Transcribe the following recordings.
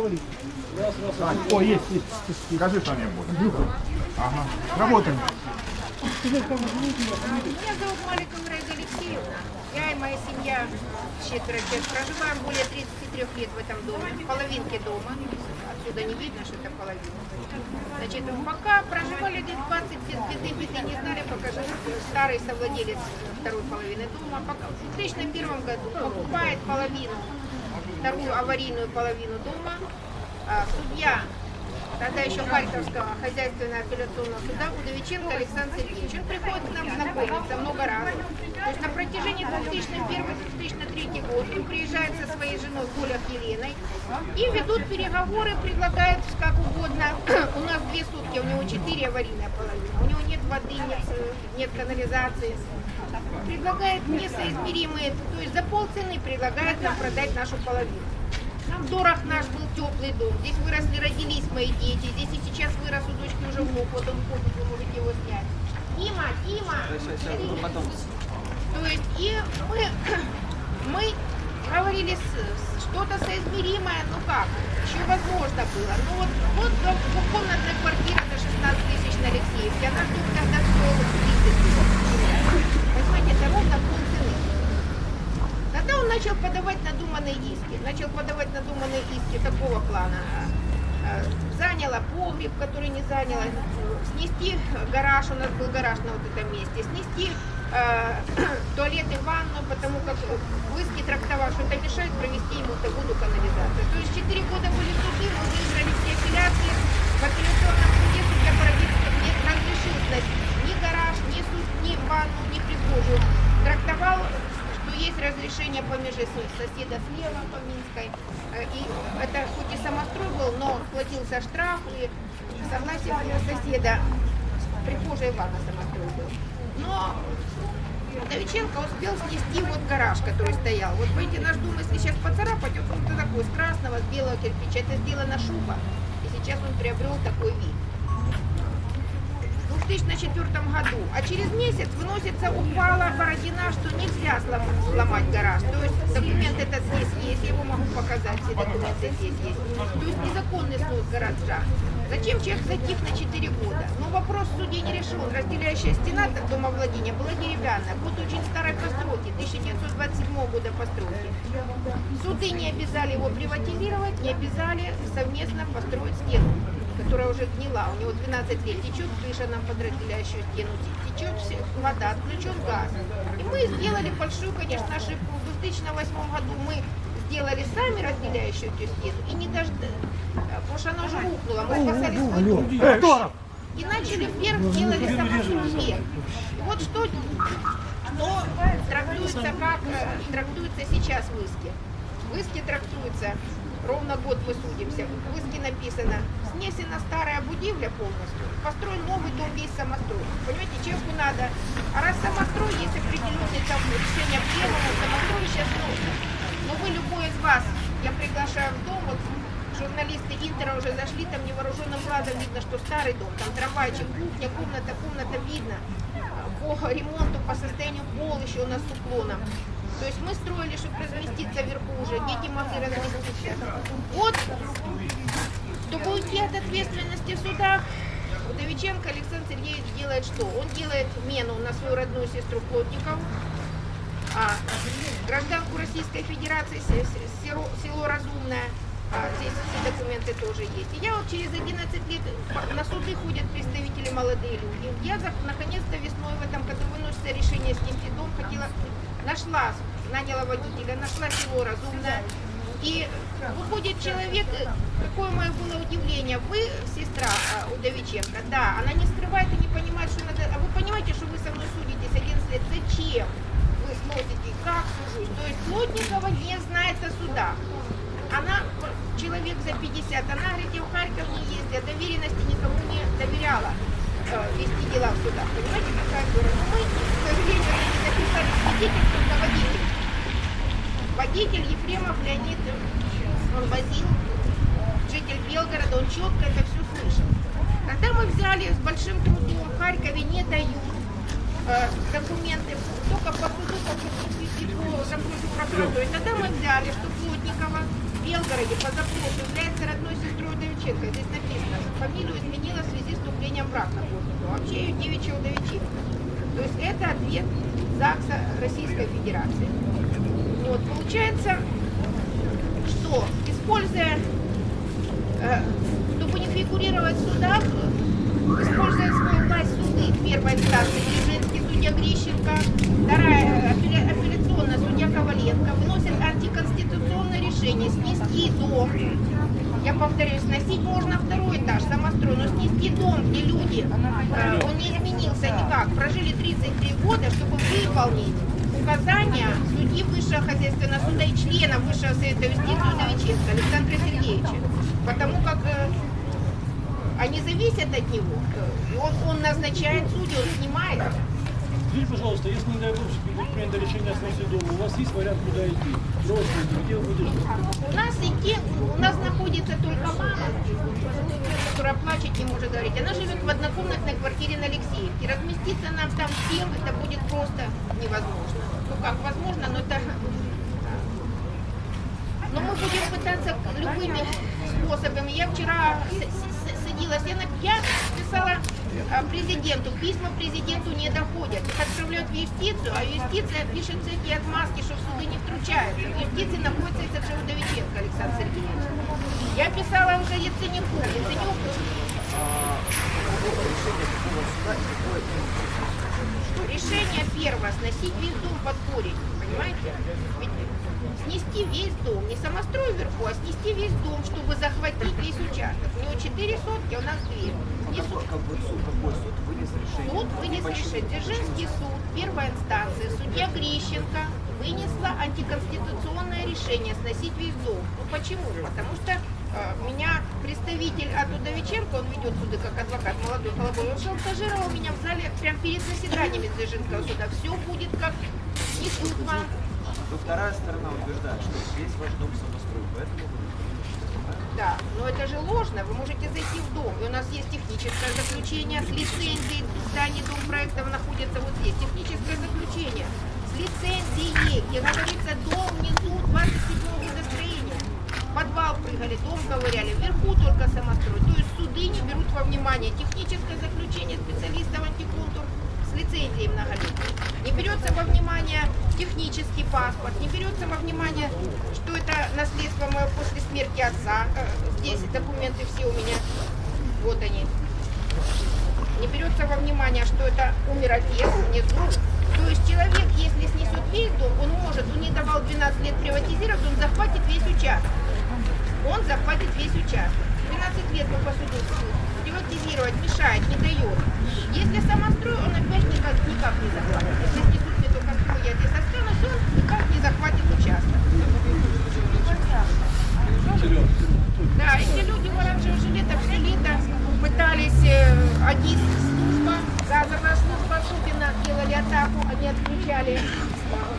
О, есть, есть. Скажи что-нибудь. Ага. Работаем. Меня зовут Маликова Раиса Алексеевна. Я и моя семья, четверо человек, проживаем более 33 лет в этом доме, в половинке дома. Отсюда не видно, что это половина. Значит, пока проживали лет 20, беды, беды не знали, пока жил старый совладелец второй половины дома. Пока в 2001 году покупает половину, вторую аварийную половину дома. А, Судья тогда еще Харьковского хозяйственного апелляционного суда Удовиченко Александр Сергеевич. Он приходит к нам знакомиться много раз. То есть на протяжении 2001-2003 год он приезжает со своей женой Колях Еленой и ведут переговоры, предлагают как угодно. У нас две сутки, у него четыре аварийные половины. У него нет воды, нет, э, нет канализации. Предлагает несоизмеримые, то есть за полцены предлагает нам продать нашу половину. Дорог наш был теплый дом. Здесь выросли, родились мои дети. Здесь и сейчас вырос у дочки уже внук. Вот он ходит, вы можете его снять. Дима, Дима! То есть и мы, мы говорили что-то соизмеримое, ну как, еще возможно было. Ну вот, вот двух- двухкомнатная квартира за 16 тысяч на Алексеевке, она вдруг тогда стоила 30 тысяч. Понимаете, это ровно полцены. Тогда он начал подавать надуманные иски. Начал подавать надуманные иски такого плана. Э, Заняла погреб, который не заняла. э, Снести гараж, у нас был гараж на вот этом месте. Снести э, туалет и ванну, потому как выски трактовал, что это мешает провести ему воду канализацию. То есть 4 года были суды, мы выиграли все апелляции. В апелляционном суде судья Бородинский не разрешил сносить ни гараж, ни, суд, ни ванну, ни прихожую. Трактовал есть разрешение по меже соседа слева по Минской. Э, И это хоть и самострой был, но платился штраф и согласие соседа. Прихожая ванна самострой был. Но Давиченко успел снести вот гараж, который стоял. Вот видите, наш дом, если сейчас поцарапать, он такой, с красного, с белого кирпича. Это сделана шуба. И сейчас он приобрел такой вид. В 2004 году, а через месяц выносится ухвала Бородина, что нельзя сломать, гараж. То есть документ этот здесь есть, я его могу показать, все документы здесь есть. То есть незаконный снос гаража. Зачем человек затих на 4 года? Ну вопрос в суде не решен. Разделяющая стена домовладения была деревянная, вот очень старой постройки, 1927 года постройки. Суды не обязали его приватизировать, не обязали совместно построить стену которая уже гнила, у него 12 лет, течет крыша нам под разделяющую стену, те- течет все- вода, отключен газ. И мы сделали большую, конечно, ошибку. В 2008 году мы сделали сами разделяющую эту стену и не дождались, потому что она уже рухнула, мы спасали свой дом. И начали вверх, делали самострой вверх. И вот что, что трактуется, как э, трактуется сейчас в иске. В иске трактуется, ровно год мы судимся, в иске написано, снесена старая будивля полностью, построен новый дом весь самострой. Понимаете, человеку надо, а раз самострой есть определенный там решение пленума, самострой сейчас нужно. Но вы, любой из вас, я приглашаю в дом, вот журналисты Интера уже зашли, там невооруженным глазом видно, что старый дом, там трамвайчик, кухня, комната, комната видно. По ремонту, по состоянию пол еще у нас с уклоном. То есть мы строили, чтобы разместиться вверху уже, дети могли разместиться. Вот, чтобы уйти от ответственности в судах, Удовиченко Александр Сергеевич делает что? Он делает мену на свою родную сестру Плотникову, а, гражданку Российской Федерации, се- се- село, село Разумное, а, здесь все документы тоже есть. И я вот через 11 лет, по- на суды ходят представители молодые люди. Я наконец-то весной в этом году выносится решение снести дом, хотела, нашла, наняла водителя, нашла село Разумное. И выходит человек, э, какое мое было удивление, вы сестра а, Удовиченко, да, она не скрывает и не понимает, что надо, а вы понимаете, что вы со мной судитесь 11 лет, зачем? вы смотрите, как сужусь. То есть Плотникова не знает о судах. Она человек за 50, она говорит, я в Харьков не ездила, доверенности никому не доверяла э, вести дела в судах. Понимаете, какая дура? Но мы, к сожалению, не написали свидетель, только водитель. Водитель Ефремов Леонид, он возил, житель Белгорода, он четко это все слышал. Когда мы взяли с большим трудом, в Харькове не дают э, документы только по по запросу прокуратуры. Тогда мы взяли, что Плотникова в Белгороде по запросу является родной сестрой Удовиченко. Здесь написано, фамилию изменила в связи с вступлением в брак на Плотникову. Вообще ее девичья Удовиченко. То есть это ответ ЗАГСа Российской Федерации. Вот, получается, что, используя, чтобы не фигурировать в судах, используя свою власть суды первой инстанции, Дзержинский судья Грищенко, вторая апелля- апелляционная судья Коваленко, выносит антиконституционное решение Я повторюсь, сносить можно второй этаж, самострой, но снести дом, где люди, э, он не изменился никак, прожили 33 года, чтобы выполнить указания судьи Высшего хозяйственного суда и члена Высшего совета юстиции Удовиченко Александра Сергеевича. Потому как э, они зависят от него. Он, он назначает судью, он снимает. Скажите, пожалуйста, если, не дай бог, будет принято решение снятии дома, у вас есть вариант, куда идти? Родственники, где вы будете жить? У нас идти, у нас находится только мама, которая плачет, не может говорить. Она живет в однокомнатной квартире на Алексеевке. Разместиться нам там всем, это будет просто невозможно. Ну как, возможно, но это... Но мы будем пытаться любыми способами. Я вчера садилась, я, на- я писала а, президенту, письма президенту не доходят. Их отправляют в юстицию, а юстиция пишет всякие отмазки, что в суды не втручаются. В юстиции находится это же Удовиченко Александр Сергеевич. Я писала уже Яценюку. Яценюк Решение первое, сносить весь дом под корень, понимаете? Ведь снести весь дом, не самострой вверху, а снести весь дом, чтобы захватить весь участок. У него 4 сотки, а у нас 2. Какой суд, какой суд вынес решение? Суд вынес решение. Дзержинский суд, первая инстанция, судья Грищенко вынесла антиконституционное решение сносить весь дом. Ну почему? Потому что э, меня представитель от Удовиченко, он ведет суды как адвокат, молодой холобой, он шантажировал меня в зале прямо перед заседаниями Дзержинского суда. Все будет как несут вам. Но вторая сторона утверждает, что весь ваш дом самострой, поэтому вы Да, но это же ложно. Вы можете зайти в дом. И у нас есть техническое заключение с лицензией. Здание дом проектов находится вот здесь. Техническое заключение с лицензией, где говорится дом внизу 27 года строения. В подвал прыгали, дом ковыряли, вверху только самострой. То есть суды не берут во внимание техническое заключение специалистов антиконтур с лицензией многолетней. Не берется во внимание технический паспорт, не берется во внимание, что это наследство мое после смерти отца. Э, Здесь документы все у меня, вот они. Не берется во внимание, что это умер отец внизу. То есть человек, если снесет весь дом, он может, он не давал 12 лет приватизировать, он захватит весь участок. Он захватит весь участок. 12 лет мы по суду приватизировать мешает, не дает. Если самострой,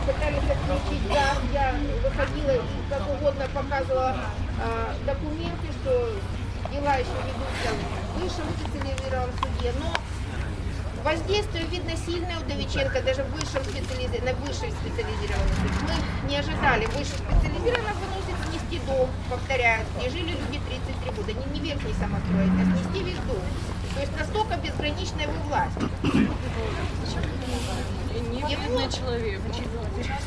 пытались отключить газ, я выходила и как угодно показывала э, документы, что дела еще ведутся в высшем специализированном суде, но Воздействие видно сильное у Довиченко, даже в высшем на высшей специализированном суде. Мы не ожидали. Снести дом, повторяю, где жили люди 33 года. Не, не верхний самострой, а снести весь дом. То есть настолько безграничная его власть. Невинный человек.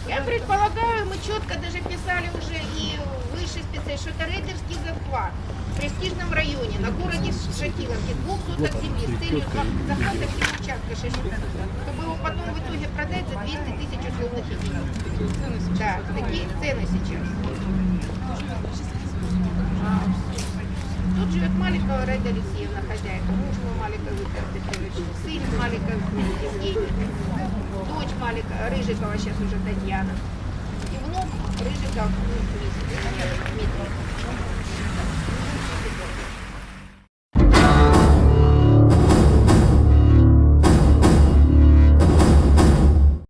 Я предполагаю, мы четко даже писали уже и высший специалист, что это рейдерский захват в престижном районе, на городе Шатиловке, двух соток земли с целью за- захвата всего участка Шатиловки, чтобы его потом в итоге продать за 200 тысяч условных единиц. Да, такие цены сейчас. Тут живет Маликова Райда Алексеевна, хозяйка, муж мой Маликов Виктор Петрович, сын Маликов Евгений, дочь Малика, Рыжикова сейчас уже Татьяна, и внук Рыжиков Дмитрий.